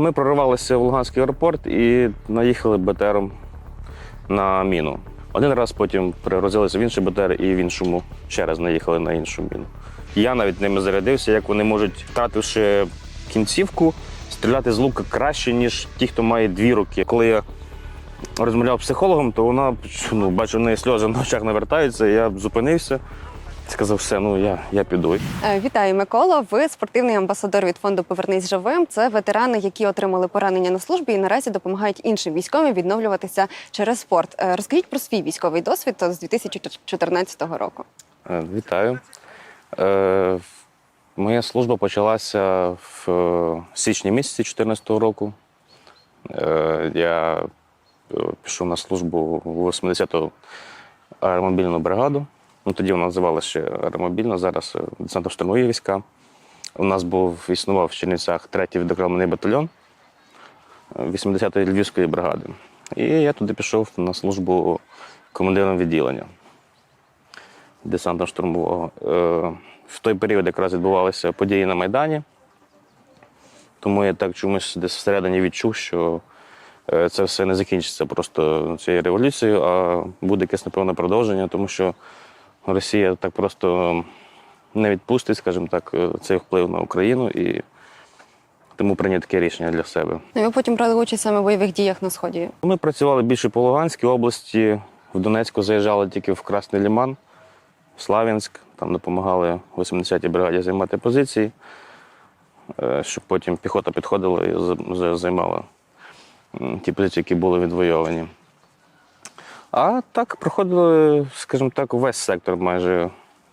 Ми проривалися в Луганський аеропорт і наїхали БТРом на міну. Один раз потім перегрузилися в інший БТР і в іншому ще раз наїхали на іншу міну. Я навіть ними зарядився, як вони можуть, втративши кінцівку, стріляти з лука краще, ніж ті, хто має дві руки. Коли я розмовляв з психологом, то вона ну, бачу, в неї сльози на очах навертаються. Я зупинився, сказав, все, ну я, я піду. Е, Вітаю, Микола. Ви спортивний амбасадор від фонду Повернись живим. Це ветерани, які отримали поранення на службі і наразі допомагають іншим військовим відновлюватися через спорт. Е, Розкажіть про свій військовий досвід з 2014 року. Е, Вітаю. Моя служба почалася в січні місяці 2014 року. Я пішов на службу в 80-ту аеромобільну бригаду. Ну, тоді вона називалася ще аеромобільна, зараз е, десантно-штурмові війська. У нас був існував в Чернівцях третій відокремлений батальйон е, 80-ї Львівської бригади. І я туди пішов на службу командиром відділення десантно-штурмового. Е, В той період якраз відбувалися події на Майдані. Тому я так чомусь десь всередині відчув, що е, це все не закінчиться просто цією революцією, а буде якесь напевно продовження, тому що Росія так просто не відпустить, скажімо так, е, цей вплив на Україну і тому прийняв таке рішення для себе. Ну, і Ви потім брали участь саме в бойових діях на сході. Ми працювали більше по Луганській області. В Донецьку заїжджали тільки в Красний Ліман, в Слав'янськ. Там допомагали 80-й бригаді займати позиції, е, щоб потім піхота підходила і за- за- займала ті позиції, які були відвойовані. А так проходили, скажімо так, весь сектор майже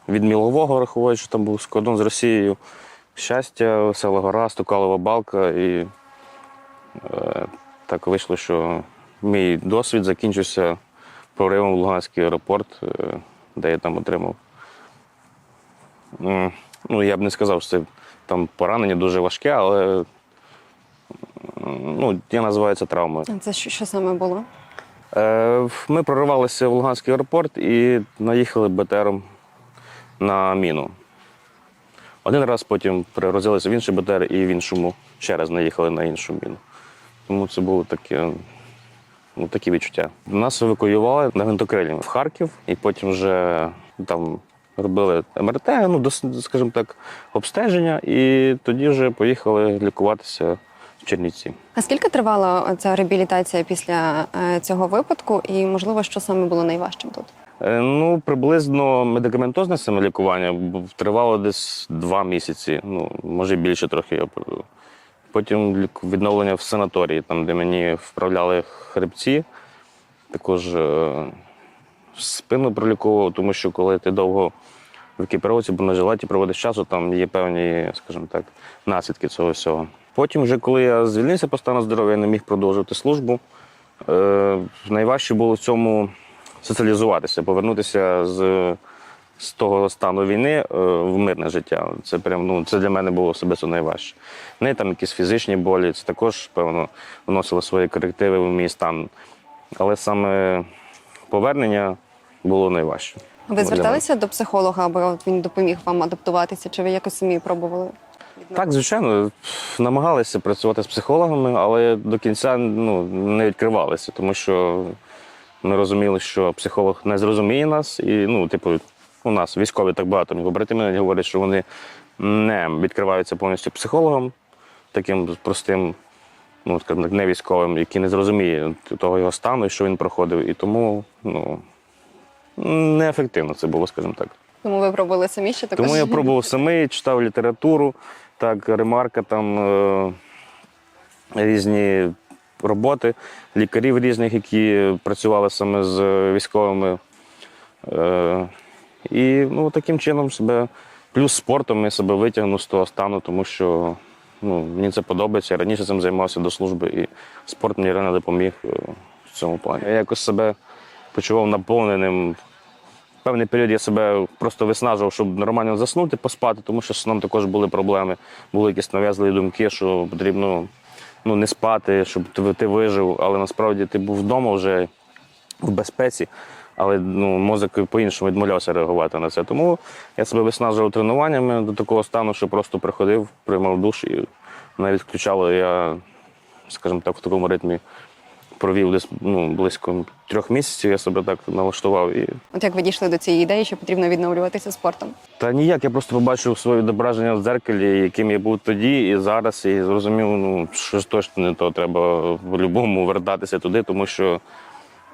від Мілового, рахувати, що там був кордон з Росією, щастя, село Гора, Стукалова балка і Е, Так вийшло, що мій досвід закінчився проривом в Луганський аеропорт, е, де я там отримав. Ну, я б не сказав, що це там поранення дуже важке, але ну, я називаю це травмою. Це що, що саме було? Е, Ми проривалися в Луганський аеропорт і наїхали БТРом на міну. Один раз потім перегрузилися в інший БТР і в іншому ще раз наїхали на іншу міну. Тому це було таке, ну, такі відчуття. Нас евакуювали на гвинтокрилі в Харків, і потім вже там робили МРТ, ну, скажімо так, обстеження, і тоді вже поїхали лікуватися Чернівці. А скільки тривала ця реабілітація після е, цього випадку? І можливо, що саме було найважчим тут? Е, Ну, приблизно медикаментозне самолікування б- тривало десь два місяці, ну, може більше трохи. я Потім відновлення в санаторії, там, де мені вправляли хребці, також е, спину проліковував, тому що коли ти довго в екіпіровці або на жилеті проводиш часу, там є певні, скажімо так, наслідки цього всього. Потім, вже коли я звільнився по стану здоров'я, я не міг продовжувати службу. Е, найважче було в цьому соціалізуватися, повернутися з, з того стану війни е, в мирне життя. Це прям ну це для мене було особисто найважче. Не там якісь фізичні болі, це також певно вносило свої корективи в мій стан. Але саме повернення було найважче. Ви зверталися до психолога, аби він допоміг вам адаптуватися? Чи ви якось самі пробували? Так, звичайно, намагалися працювати з психологами, але до кінця ну, не відкривалися, тому що ми розуміли, що психолог не зрозуміє нас, і ну, типу, у нас військові так багато побратими говорять, що вони не відкриваються повністю психологам, таким простим, ну скажімо так, не військовим, який не зрозуміє того його стану і що він проходив. І тому ну, неефективно це було, скажімо так. Тому ви пробували самі ще також? Тому я пробував самий, читав літературу, так, ремарка, там е, різні роботи, лікарів різних, які працювали саме з військовими. Е, і ну, таким чином себе, плюс спортом я себе витягнув з того стану, тому що ну, мені це подобається. Я раніше цим займався до служби, і спорт мені реально допоміг е, в цьому плані. Я якось себе почував наповненим певний період я себе просто виснажував, щоб нормально заснути, поспати, тому що з сном також були проблеми. Були якісь нав'язливі думки, що потрібно ну, не спати, щоб ти, ти вижив. Але насправді ти був вдома вже в безпеці, але ну, мозок по-іншому відмовлявся реагувати на це. Тому я себе виснажував тренуваннями до такого стану, що просто приходив, приймав душ і навіть включало я скажімо так, в такому ритмі провів десь ну, близько трьох місяців. Я себе так налаштував. І... От як ви дійшли до цієї ідеї, що потрібно відновлюватися спортом? Та ніяк, я просто побачив своє відображення в дзеркалі, яким я був тоді і зараз, і зрозумів, ну щось точно не то. Треба по-любому вертатися туди, тому що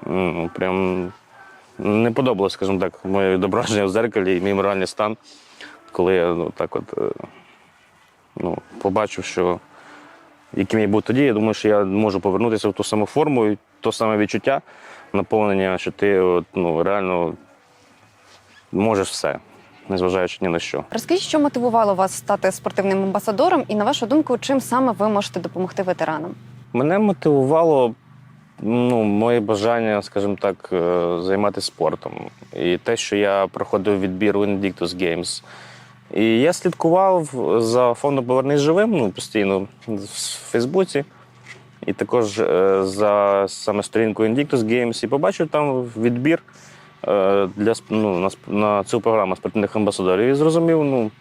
ну, прям не подобалось, скажімо так, моє відображення в дзеркалі і мій моральний стан, коли я ну, так от е, ну, побачив, що яким я був тоді, я думаю, що я можу повернутися в ту саму форму і то саме відчуття, наповнення, що ти от, ну, реально можеш все, незважаючи ні на що. Розкажіть, що мотивувало вас стати спортивним амбасадором, і на вашу думку, чим саме ви можете допомогти ветеранам? Мене мотивувало ну, моє бажання, скажімо так, е, займатися спортом. І те, що я проходив відбір у Invictus Games. І я слідкував за фондом Повернись живим ну, постійно в Фейсбуці. І також е, за саме сторінкою Invictus Games і побачив там відбір е, для ну, на, на цю програму спортивних амбасадорів. І зрозумів, ну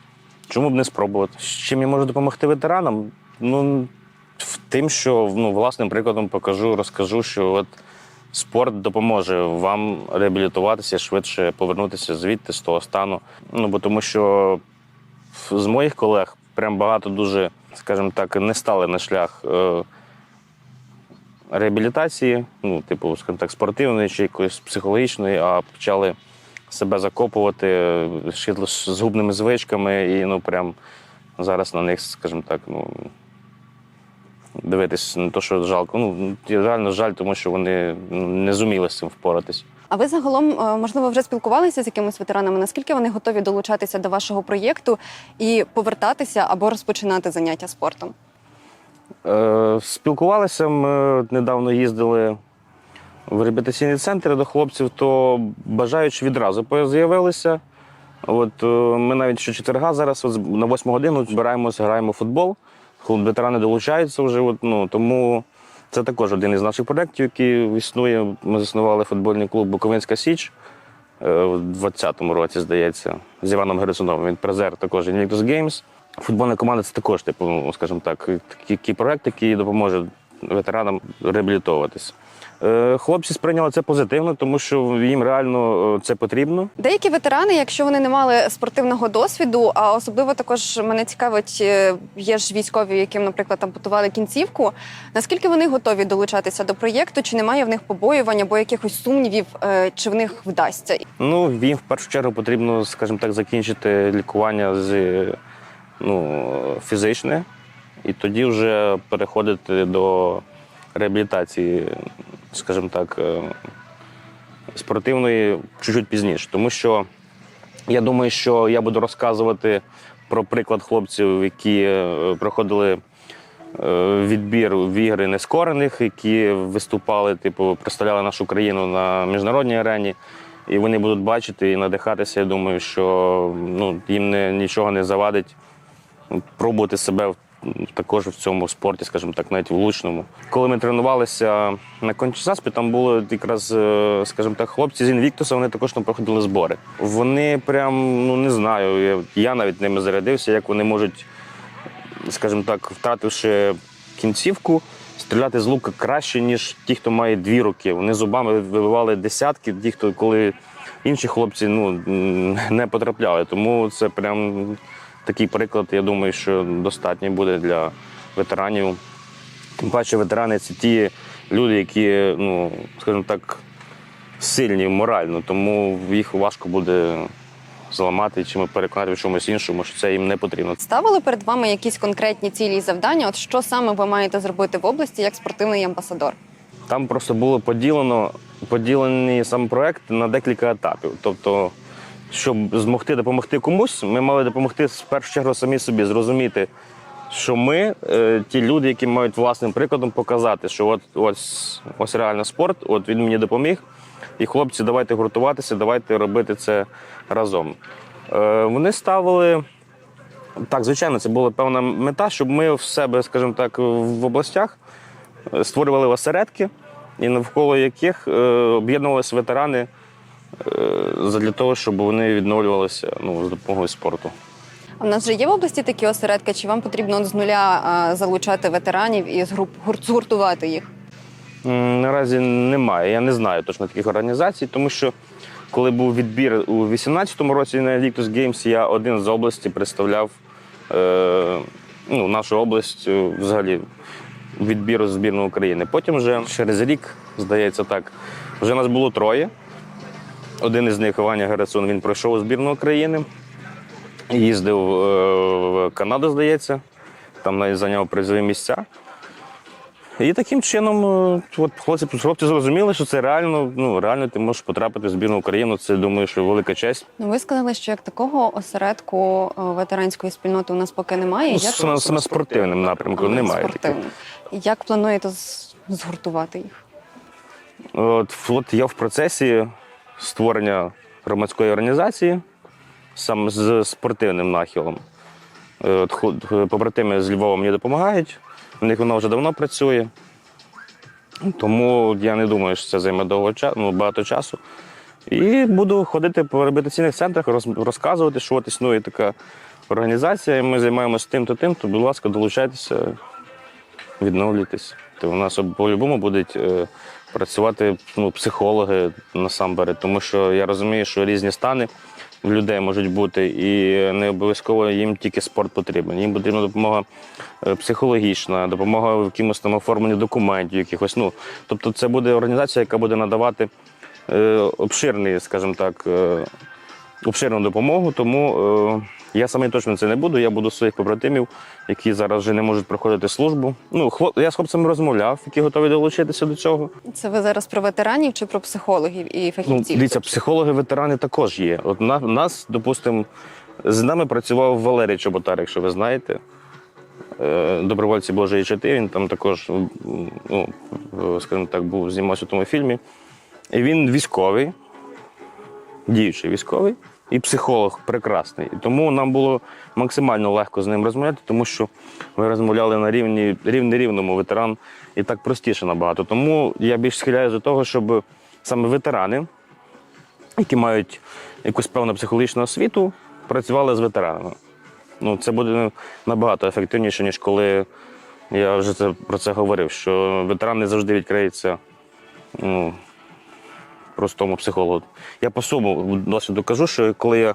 чому б не спробувати. З чим я можу допомогти ветеранам? Ну, в тим, що ну, власним прикладом покажу, розкажу, що от спорт допоможе вам реабілітуватися, швидше повернутися звідти з того стану. Ну, бо тому що з моїх колег прям багато дуже, скажімо так, не стали на шлях. Е, Реабілітації, ну, типу, скажімо так, спортивної чи якоїсь психологічної, а почали себе закопувати е, з губними звичками, і ну прям зараз на них, скажімо так, ну дивитись не то, що жалко. Ну реально жаль, тому що вони не зуміли з цим впоратись. А ви загалом, е, можливо, вже спілкувалися з якимись ветеранами? Наскільки вони готові долучатися до вашого проєкту і повертатися або розпочинати заняття спортом? Е, спілкувалися, ми недавно їздили в реабілітаційний центр до хлопців, то бажаючи відразу з'явилися. От е, ми навіть щочетверга зараз от, на 8 годину збираємося, граємо в футбол. Ветерани долучаються вже. От, ну, тому це також один із наших проєктів, який існує. Ми заснували футбольний клуб Буковинська Січ у в 20-му році, здається, з Іваном Герасуновим. Він призер також Invictus Games. Футбольна команда це також, типу, ну, скажімо так, такий, проект, який допоможе ветеранам реабілітовуватися. Е, Хлопці сприйняли це позитивно, тому що їм реально е, це потрібно. Деякі ветерани, якщо вони не мали спортивного досвіду, а особливо також мене цікавить, е, є ж військові, яким, наприклад, ампутували кінцівку. Наскільки вони готові долучатися до проєкту? Чи немає в них побоювань або якихось сумнівів, чи в них вдасться? Ну, їм в першу чергу потрібно, скажімо так, закінчити лікування з ну, фізичне, і тоді вже переходити до реабілітації, скажімо так, е, спортивної чуть-чуть пізніше. Тому що я думаю, що я буду розказувати про приклад хлопців, які е, проходили е, відбір в ігри нескорених, які виступали, типу, представляли нашу країну на міжнародній арені. І вони будуть бачити і надихатися. Я думаю, що ну, їм не, нічого не завадить пробувати себе в- також в цьому спорті, скажімо так, навіть влучному. Коли ми тренувалися на Кончасаспі, там було якраз, е, скажімо так, хлопці з Інвіктуса, вони також там проходили збори. Вони прям, ну не знаю, я навіть ними зарядився, як вони можуть, скажімо так, втративши кінцівку, стріляти з лука краще, ніж ті, хто має дві руки. Вони зубами вибивали десятки, ті, хто коли інші хлопці ну, не потрапляли. Тому це прям такий приклад, я думаю, що достатній буде для ветеранів. Тим паче ветерани це ті люди, які, ну, скажімо так, сильні морально, тому їх важко буде зламати чи переконати в чомусь іншому, що це їм не потрібно. Ставили перед вами якісь конкретні цілі і завдання? От що саме ви маєте зробити в області як спортивний амбасадор? Там просто було поділено поділений сам проект на декілька етапів. Тобто, щоб змогти допомогти комусь, ми мали допомогти в першу чергу самі собі зрозуміти, що ми, е, ті люди, які мають власним прикладом показати, що от ось, ось реально спорт, от він мені допоміг. І хлопці, давайте гуртуватися, давайте робити це разом. Е, Вони ставили так, звичайно, це була певна мета, щоб ми в себе, скажімо так, в областях е, створювали осередки, і навколо яких е, об'єднувалися ветерани для того, щоб вони відновлювалися ну, з допомогою спорту. А в нас вже є в області такі осередки, чи вам потрібно з нуля залучати ветеранів і згуртувати їх? Наразі немає. Я не знаю точно таких організацій, тому що коли був відбір у 2018 році на Victus Games, я один з області представляв е, ну, нашу область е, взагалі відбіру збірної України. Потім вже через рік, здається так, вже нас було троє. Один із них Ваня Герасун, він пройшов у збірну України, їздив е, в Канаду, здається, там зайняв призові місця. І таким чином, е, от хлопці, хлопці зрозуміли, що це реально, ну реально ти можеш потрапити в збірну України. Це думаю, що велика честь. Ну, ви сказали, що як такого осередку е, ветеранської спільноти у нас поки немає. Ну, Як саме, саме спортивним напрямку немає. таких. спортивним. Як плануєте згуртувати їх? От, от я в процесі створення громадської організації саме з спортивним нахилом. Е, хл- побратими з Львова мені допомагають, у них вона вже давно працює. Тому я не думаю, що це займе довго часу, ну, багато часу. І буду ходити по реабілітаційних центрах, розказувати, що от існує така організація, ми займаємося тим то тим, то, будь ласка, долучайтеся, відновлюйтесь. То у нас по-любому будуть е, працювати ну, психологи насамперед, тому що я розумію, що різні стани в людей можуть бути, і не обов'язково їм тільки спорт потрібен. Їм потрібна допомога е, психологічна, допомога в якимось там оформленні документів, якихось. Ну, тобто, це буде організація, яка буде надавати е, обширний, скажімо так, е, обширну допомогу. Тому е, я саме точно це не буду. Я буду своїх побратимів, які зараз вже не можуть проходити службу. Ну, хлоп, я з хлопцями розмовляв, які готові долучитися до цього. Це ви зараз про ветеранів чи про психологів і Ну, фахівців? дивіться, психологи, ветерани також є. От на, нас, допустимо, з нами працював Валерій Чоботар, якщо ви знаєте. Е, Добровольці Божої чити. Він там також, ну, е, скажімо так, був знімався у тому фільмі. І він військовий, діючий військовий і психолог прекрасний. І тому нам було максимально легко з ним розмовляти, тому що ми розмовляли на рівні рівне рівному ветеран, і так простіше набагато. Тому я більш схиляюся до того, щоб саме ветерани, які мають якусь певну психологічну освіту, працювали з ветеранами. Ну, це буде набагато ефективніше, ніж коли я вже це, про це говорив, що ветеран не завжди відкриється ну, простому психологу. Я по своєму досвіду кажу, що коли я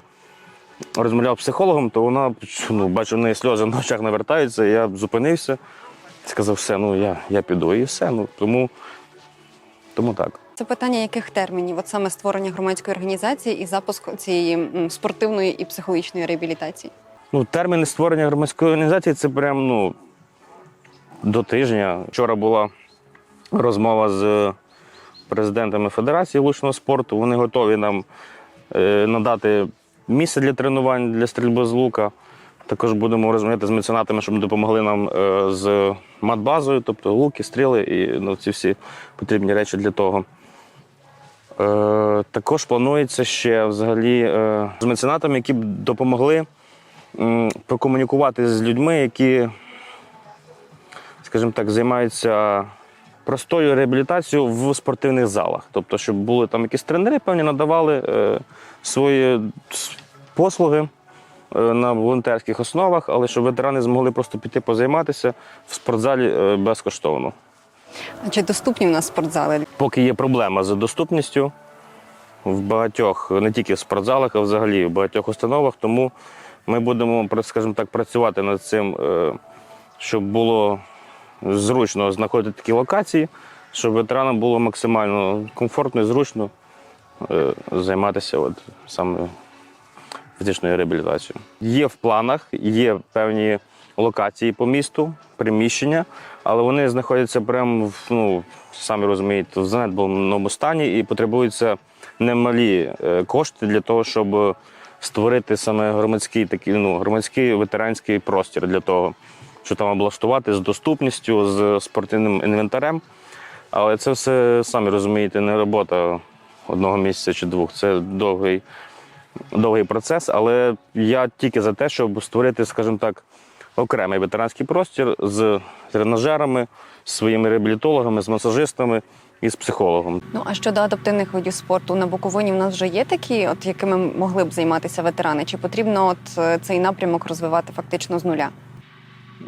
розмовляв з психологом, то вона ну, бачу, в неї сльози на очах навертаються, я зупинився, сказав, все, ну я, я піду і все. Ну, тому, тому так. Це питання яких термінів? От саме створення громадської організації і запуск цієї спортивної і психологічної реабілітації. Ну, терміни створення громадської організації це прям ну, до тижня. Вчора була розмова з президентами Федерації лучного спорту. Вони готові нам е, надати місце для тренувань для стрільби з лука. Також будемо розмовляти з меценатами, щоб допомогли нам е, з матбазою, тобто луки, стріли і ну, ці всі потрібні речі для того. Е, також планується ще взагалі з меценатами, які б допомогли прокомунікувати з людьми, які, скажімо так, займаються простою реабілітацією в спортивних залах. Тобто, щоб були там якісь тренери, певні надавали е, свої послуги е, на волонтерських основах, але щоб ветерани змогли просто піти позайматися в спортзалі е, безкоштовно. А чи доступні в нас спортзали? Поки є проблема з доступністю в багатьох, не тільки в спортзалах, а взагалі в багатьох установах. Тому ми будемо, скажімо так, працювати над цим, е, щоб було зручно знаходити такі локації, щоб ветеранам було максимально комфортно і зручно е, займатися от саме фізичною реабілітацією. Є в планах, є певні локації по місту, приміщення, але вони знаходяться прямо в, ну, самі розумієте, в занедбаному стані і потребуються немалі е, кошти для того, щоб створити саме громадський такий, ну, громадський ветеранський простір для того, щоб там облаштувати з доступністю, з спортивним інвентарем. Але це все, самі розумієте, не робота одного місяця чи двох. Це довгий довгий процес, але я тільки за те, щоб створити, скажімо так, окремий ветеранський простір з тренажерами, з своїми реабілітологами, з масажистами, і з психологом. Ну а щодо адаптивних видів спорту на Буковині, в нас вже є такі, от якими могли б займатися ветерани? Чи потрібно от е, цей напрямок розвивати фактично з нуля?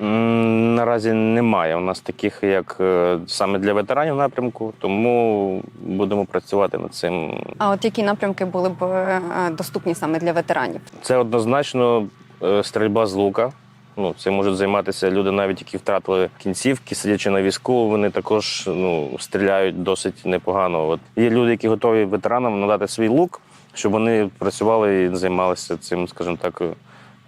Наразі немає у нас таких, як е, саме для ветеранів напрямку, тому будемо працювати над цим. А от які напрямки були б е, доступні саме для ветеранів? Це однозначно е, стрільба з лука. Ну, це можуть займатися люди, навіть які втратили кінцівки, сидячи на візку, вони також ну, стріляють досить непогано. От є люди, які готові ветеранам надати свій лук, щоб вони працювали і займалися цим, скажімо так,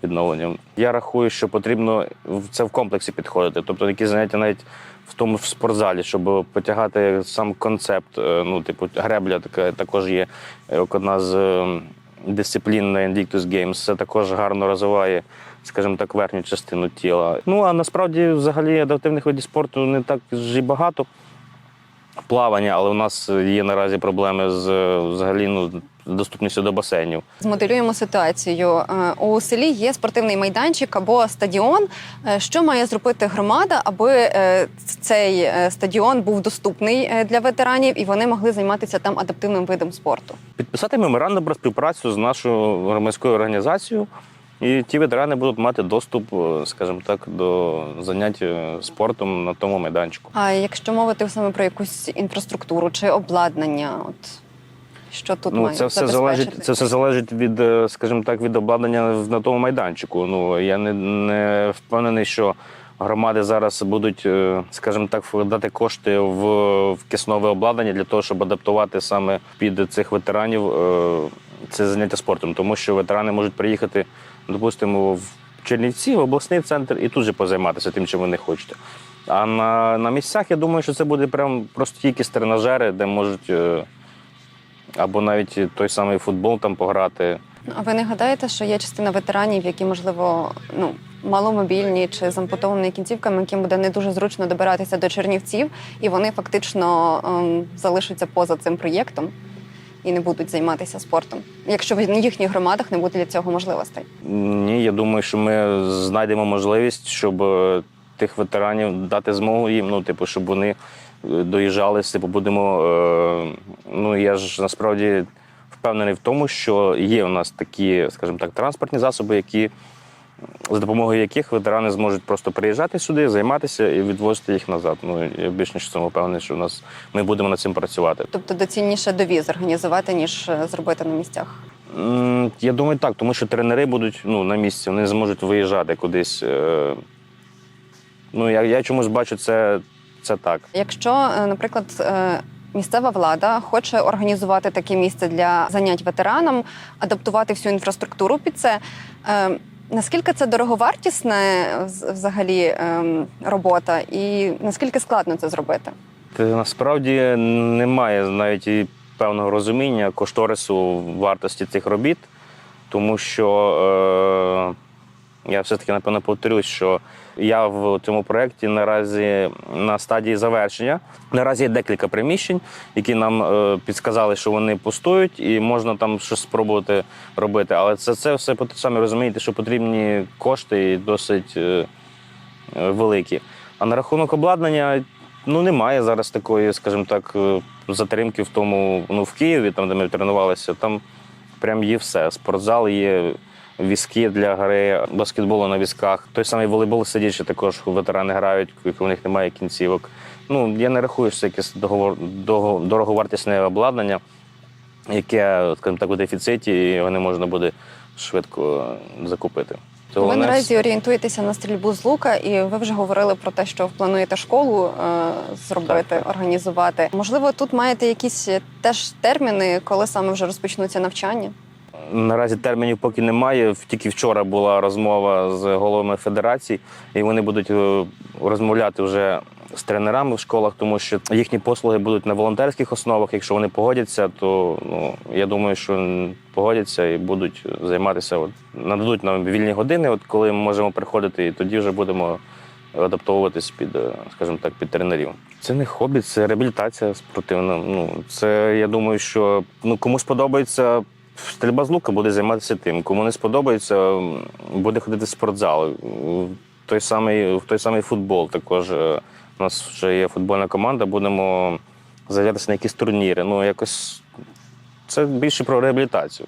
відновленням. Я рахую, що потрібно в- це в комплексі підходити. Тобто які заняття навіть в тому в спортзалі, щоб потягати сам концепт. е, Ну, типу, гребля така також є як одна з е, дисциплін на Invictus Games. Це також гарно розвиває, скажімо так, верхню частину тіла. Ну а насправді, взагалі, адаптивних видів спорту не так ж і багато. Плавання, але у нас є наразі проблеми з е, взагалі ну, доступністю до басейнів. Змоделюємо ситуацію. Е, У селі є спортивний майданчик або стадіон. Е, Що має зробити громада, аби е, цей стадіон був доступний для ветеранів і вони могли займатися там адаптивним видом спорту? Підписати меморандум про співпрацю з нашою громадською організацією, і ті ветерани будуть мати доступ, скажімо так, до занять спортом на тому майданчику. А якщо мовити саме про якусь інфраструктуру чи обладнання, от що тут Ну, це все залежить. Це все залежить від, е, скажімо так, від обладнання на тому майданчику. Ну я не, не впевнений, що громади зараз будуть, е, скажімо так, вкладати кошти в, в киснове обладнання для того, щоб адаптувати саме під цих ветеранів е, це заняття спортом, тому що ветерани можуть приїхати, допустимо, в Чернівці, в обласний центр і тут же позайматися тим, чим вони хочуть. А на, на місцях я думаю, що це буде прям просто якісь тренажери, де можуть. Або навіть той самий футбол там пограти. А ви не гадаєте, що є частина ветеранів, які можливо ну маломобільні чи з ампутованими кінцівками, яким буде не дуже зручно добиратися до Чернівців, і вони фактично ем, залишаться поза цим проєктом і не будуть займатися спортом, якщо в їхніх громадах не буде для цього можливостей. Ні, я думаю, що ми знайдемо можливість, щоб е, тих ветеранів дати змогу їм, ну, типу, щоб вони е, доїжджали, типу, будемо. е, Ну, я ж насправді впевнений в тому, що є у нас такі, скажімо так, транспортні засоби, які. За допомогою яких ветерани зможуть просто приїжджати сюди, займатися і відвозити їх назад. Ну я більш ніж цьому впевнений, що у нас ми будемо над цим працювати. Тобто доцільніше довіз організувати, ніж е, зробити на місцях. Я думаю, так, тому що тренери будуть ну, на місці, вони зможуть виїжджати кудись. е. Ну, я, я чомусь бачу це, це так. Якщо, е, наприклад, місцева влада хоче організувати таке місце для занять ветеранам, адаптувати всю інфраструктуру під це. е, Наскільки це дороговартісна взагалі ем, робота, і наскільки складно це зробити? Насправді немає навіть і певного розуміння кошторису вартості цих робіт, тому що е, я все-таки напевно повторюсь, що я в цьому проєкті наразі на стадії завершення. Наразі є декілька приміщень, які нам е, підсказали, що вони пустують, і можна там щось спробувати робити. Але це, це все самі розумієте, що потрібні кошти і досить. е, е, великі. А на рахунок обладнання ну немає зараз такої, скажімо так, е, затримки в тому, ну в Києві, там де ми тренувалися, там прям є все. Спортзал є. Візки для гри баскетболу на візках. Той самий волейбол сидячи також ветерани грають, у них немає кінцівок. Ну я не рахую, що це якесь договор, дого- дороговартісне обладнання, яке, скажімо так, у дефіциті, і його не можна буде швидко закупити. Це Ви наразі орієнтуєтеся на стрільбу з лука, і ви вже говорили про те, що плануєте школу е, зробити, Так, так. організувати. Можливо, тут маєте якісь е, теж терміни, коли саме вже розпочнуться навчання? Наразі термінів поки немає. Тільки вчора була розмова з головами федерацій, і вони будуть е, розмовляти вже з тренерами в школах, тому що їхні послуги будуть на волонтерських основах. Якщо вони погодяться, то ну я думаю, що погодяться і будуть займатися. От нададуть нам вільні години, от коли ми можемо приходити, і тоді вже будемо адаптовуватись під, е, скажімо так, під тренерів. Це не хобі, це реабілітація спортивна. Ну це я думаю, що ну кому сподобається. Стрільба з лука буде займатися тим. Кому не сподобається, буде ходити в спортзал. Той самий, в той самий футбол також. е, У нас вже є футбольна команда, будемо заявлятися на якісь турніри. Ну, якось це більше про реабілітацію.